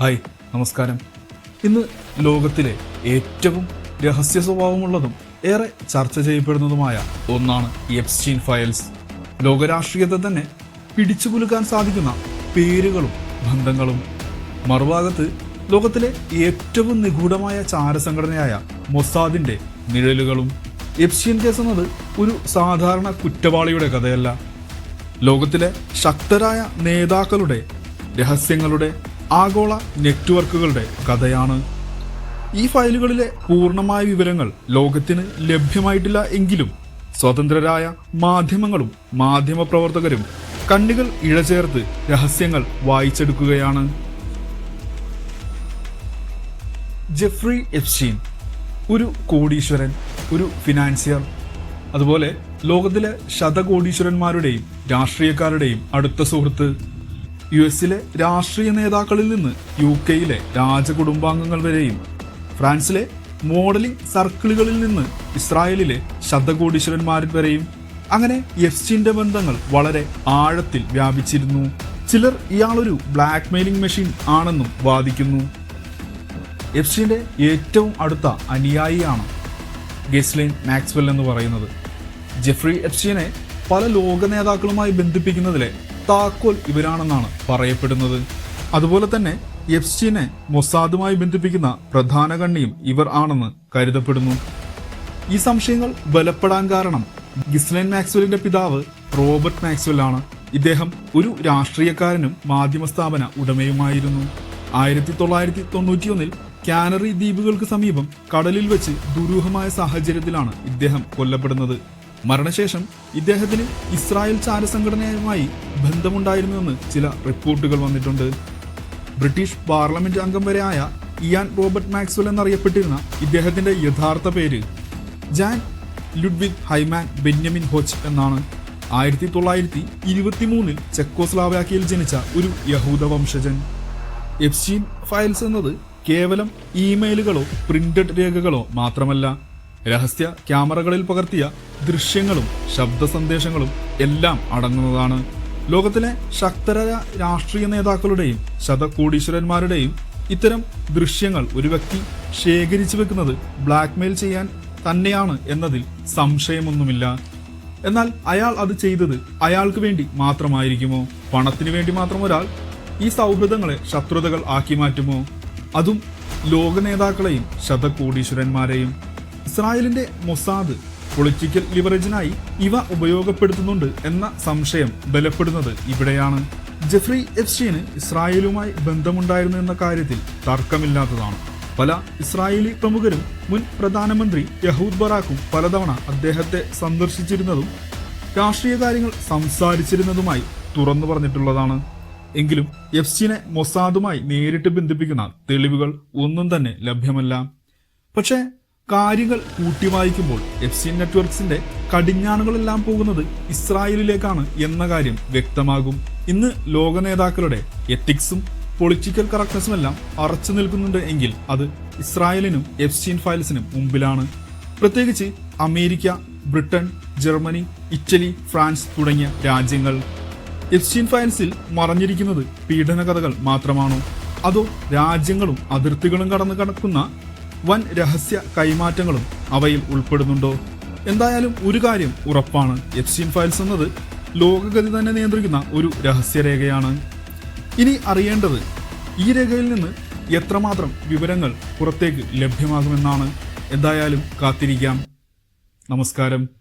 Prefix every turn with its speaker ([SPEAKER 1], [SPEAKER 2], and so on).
[SPEAKER 1] Hi നമസ്കാരം. ഇന്ന് ലോകത്തിലെ ഏറ്റവും രഹസ്യ സ്വഭാവമുള്ളതും ഏറെ ചർച്ച ചെയ്യപ്പെടുന്നതുമായ ഒന്നാണ് എപ്സ്റ്റീൻ ഫയൽസ് ലോകരാഷ്ട്രീയത്തെ തന്നെ പിടിച്ചുകുലുക്കാൻ സാധിക്കുന്ന പേരുകളും ബന്ധങ്ങളും. മറുഭാഗത്ത് ലോകത്തിലെ ഏറ്റവും നിഗൂഢമായ ചാരസംഘടനയായ മൊസാദിന്റെ നിഴലുകളും. എപ്സ്റ്റീൻ കേസ് എന്നത് ഒരു സാധാരണ കുറ്റവാളിയുടെ കഥയല്ല. ലോകത്തിലെ ശക്തരായ നേതാക്കളുടെ രഹസ്യങ്ങളുടെ ആഗോള നെറ്റ്വർക്കുകളുടെ കഥയാണ്. ഈ ഫയലുകളിലെ പൂർണമായ വിവരങ്ങൾ ലോകത്തിന് ലഭ്യമായിട്ടില്ല എങ്കിലും സ്വതന്ത്രരായ മാധ്യമങ്ങളും മാധ്യമപ്രവർത്തകരും കണ്ണുകൾ ഇഴചേർത്ത് രഹസ്യങ്ങൾ വായിച്ചെടുക്കുകയാണ്. ജെഫ്രി എപ്സ്റ്റീൻ ഒരു കോടീശ്വരൻ ഒരു ഫിനാൻസിയർ. അതുപോലെ ലോകത്തിലെ ശതകോടീശ്വരന്മാരുടെയും രാഷ്ട്രീയക്കാരുടെയും അടുത്ത സുഹൃത്ത് യു എസിലെ രാഷ്ട്രീയ നേതാക്കളിൽ നിന്ന് യു കെയിലെ രാജകുടുംബാംഗങ്ങൾ വരെയും ഫ്രാൻസിലെ മോഡലിംഗ് സർക്കിളുകളിൽ നിന്ന് ഇസ്രായേലിലെ ശതകോടീശ്വരന്മാരിൽ വരെയും അങ്ങനെ എഫ്സിന്റെ ബന്ധങ്ങൾ വളരെ ആഴത്തിൽ വ്യാപിച്ചിരുന്നു. ചിലർ ഇയാളൊരു ബ്ലാക്ക് മെയിലിംഗ് മെഷീൻ ആണെന്നും വാദിക്കുന്നു. എഫ്സിന്റെ ഏറ്റവും അടുത്ത അനുയായിയാണ് ഗെസ്ലിൻ മാക്സ്വെൽ എന്ന് പറയുന്നത്. ജെഫ്രി എഫ്സിനെ പല ലോക നേതാക്കളുമായി ബന്ധിപ്പിക്കുന്നതിലെ താക്കോൽ ഇവരാണെന്നാണ് പറയപ്പെടുന്നത്. അതുപോലെ തന്നെ എഫ്സിനെ മൊസാദുമായി ബന്ധിപ്പിക്കുന്ന പ്രധാന കണ്ണിയും ഇവർ ആണെന്ന് കരുതപ്പെടുന്നു. ഈ സംശയങ്ങൾ ബലപ്പെടാൻ കാരണം ഗിസ്ലൈൻ മാക്സ്വലിന്റെ പിതാവ് റോബർട്ട് മാക്സ്വൽ ആണ് ഇദ്ദേഹം ഒരു രാഷ്ട്രീയക്കാരനും മാധ്യമ സ്ഥാപന ഉടമയുമായിരുന്നു. ആയിരത്തി തൊള്ളായിരത്തി തൊണ്ണൂറ്റിയൊന്നിൽ കാനറി ദ്വീപുകൾക്ക് സമീപം കടലിൽ വെച്ച് ദുരൂഹമായ സാഹചര്യത്തിലാണ് ഇദ്ദേഹം കൊല്ലപ്പെടുന്നത്. മരണശേഷം ഇദ്ദേഹത്തിന് ഇസ്രായേൽ ചാരസംഘടനയുമായി ബന്ധമുണ്ടായിരുന്നുവെന്ന് ചില റിപ്പോർട്ടുകൾ വന്നിട്ടുണ്ട്. ബ്രിട്ടീഷ് പാർലമെന്റ് അംഗം വരെയായ ഇയാൻ റോബർട്ട് മാക്സ്വൽ എന്നറിയപ്പെട്ടിരുന്ന ഇദ്ദേഹത്തിന്റെ യഥാർത്ഥ പേര് Jan Ludwig Hyman Binyamin Hoch എന്നാണ്. ആയിരത്തി തൊള്ളായിരത്തി ഇരുപത്തിമൂന്നിൽ ചെക്കോസ്ലാവാക്യയിൽ ജനിച്ച ഒരു യഹൂദ വംശജൻ. എഫ്സീൻ ഫയൽസ് എന്നത് കേവലം ഇമെയിലുകളോ പ്രിന്റഡ് രേഖകളോ മാത്രമല്ല രഹസ്യ ക്യാമറകളിൽ പകർത്തിയ ദൃശ്യങ്ങളും ശബ്ദ സന്ദേശങ്ങളും എല്ലാം അടങ്ങുന്നതാണ്. ലോകത്തിലെ ശക്തരായ രാഷ്ട്രീയ നേതാക്കളുടെയും ശതകോടീശ്വരന്മാരുടെയും ഇത്തരം ദൃശ്യങ്ങൾ ഒരു വ്യക്തി ശേഖരിച്ചു വെക്കുന്നത് ബ്ലാക്ക്മെയിൽ ചെയ്യാൻ തന്നെയാണ് എന്നതിൽ സംശയമൊന്നുമില്ല. എന്നാൽ അയാൾ അത് ചെയ്തത് അയാൾക്ക് വേണ്ടി മാത്രമായിരിക്കുമോ? പണത്തിന് വേണ്ടി മാത്രം ഒരാൾ ഈ സൗഹൃദങ്ങളെ ശത്രുതകൾ ആക്കി മാറ്റുമോ? അതും ലോക നേതാക്കളെയും ശതകോടീശ്വരന്മാരെയും. ഇസ്രായേലിന്റെ മൊസാദ് പൊളിറ്റിക്കൽ ലിവറേജിനായി ഇവ ഉപയോഗപ്പെടുത്തുന്നുണ്ട് എന്ന സംശയം ബലപ്പെടുന്നത് ഇവിടെയാണ്. ജെഫ്രി എഫ്സ്റ്റീന് ഇസ്രായേലുമായി ബന്ധമുണ്ടായിരുന്നു എന്ന കാര്യത്തിൽ തർക്കമില്ലാത്തതാണ്. പല ഇസ്രായേലി പ്രമുഖരും മുൻ പ്രധാനമന്ത്രി യഹൂദ് ബറാക്കും പലതവണ അദ്ദേഹത്തെ സന്ദർശിച്ചിരുന്നതും രാഷ്ട്രീയ കാര്യങ്ങൾ സംസാരിച്ചിരുന്നതുമായി തുറന്നു പറഞ്ഞിട്ടുള്ളതാണ്. എങ്കിലും എഫ്സിനെ മൊസാദുമായി നേരിട്ട് ബന്ധിപ്പിക്കുന്ന തെളിവുകൾ ഒന്നും തന്നെ ലഭ്യമല്ല. പക്ഷേ കാര്യങ്ങൾ കൂട്ടിവായിക്കുമ്പോൾ എഫ്സിൻ നെറ്റ്വർക്സിന്റെ കടിഞ്ഞാണുകളെല്ലാം പോകുന്നത് ഇസ്രായേലിലേക്കാണ് എന്ന കാര്യം വ്യക്തമാകും. ഇന്ന് ലോക നേതാക്കളുടെ എത്തിക്സും പൊളിറ്റിക്കൽ കറക്റ്റ്നസും എല്ലാം അറച്ചു നിൽക്കുന്നുണ്ട് എങ്കിൽ അത് ഇസ്രായേലിനും എഫ്സ്റ്റീൻ ഫയൽസിനും മുമ്പിലാണ്. പ്രത്യേകിച്ച് America Britain Germany Italy France തുടങ്ങിയ രാജ്യങ്ങൾ. എഫ്സ്റ്റീൻ ഫയൽസിൽ മറഞ്ഞിരിക്കുന്നത് പീഡന കഥകൾ മാത്രമാണോ? അതോ രാജ്യങ്ങളും അതിർത്തികളും കടന്നു കടക്കുന്ന വൻ രഹസ്യ കൈമാറ്റങ്ങളും അവയിൽ ഉൾപ്പെടുന്നുണ്ടോ? എന്തായാലും ഒരു കാര്യം ഉറപ്പാണ്. എഫ്സ്റ്റീൻ ഫയൽസ് എന്നത് ലോകഗതി തന്നെ നിയന്ത്രിക്കുന്ന ഒരു രഹസ്യരേഖയാണ് ഇനി അറിയേണ്ടത് ഈ രേഖയിൽ നിന്ന് എത്രമാത്രം വിവരങ്ങൾ പുറത്തേക്ക് ലഭ്യമാകുമെന്നാണ്. എന്തായാലും കാത്തിരിക്കാം. നമസ്കാരം.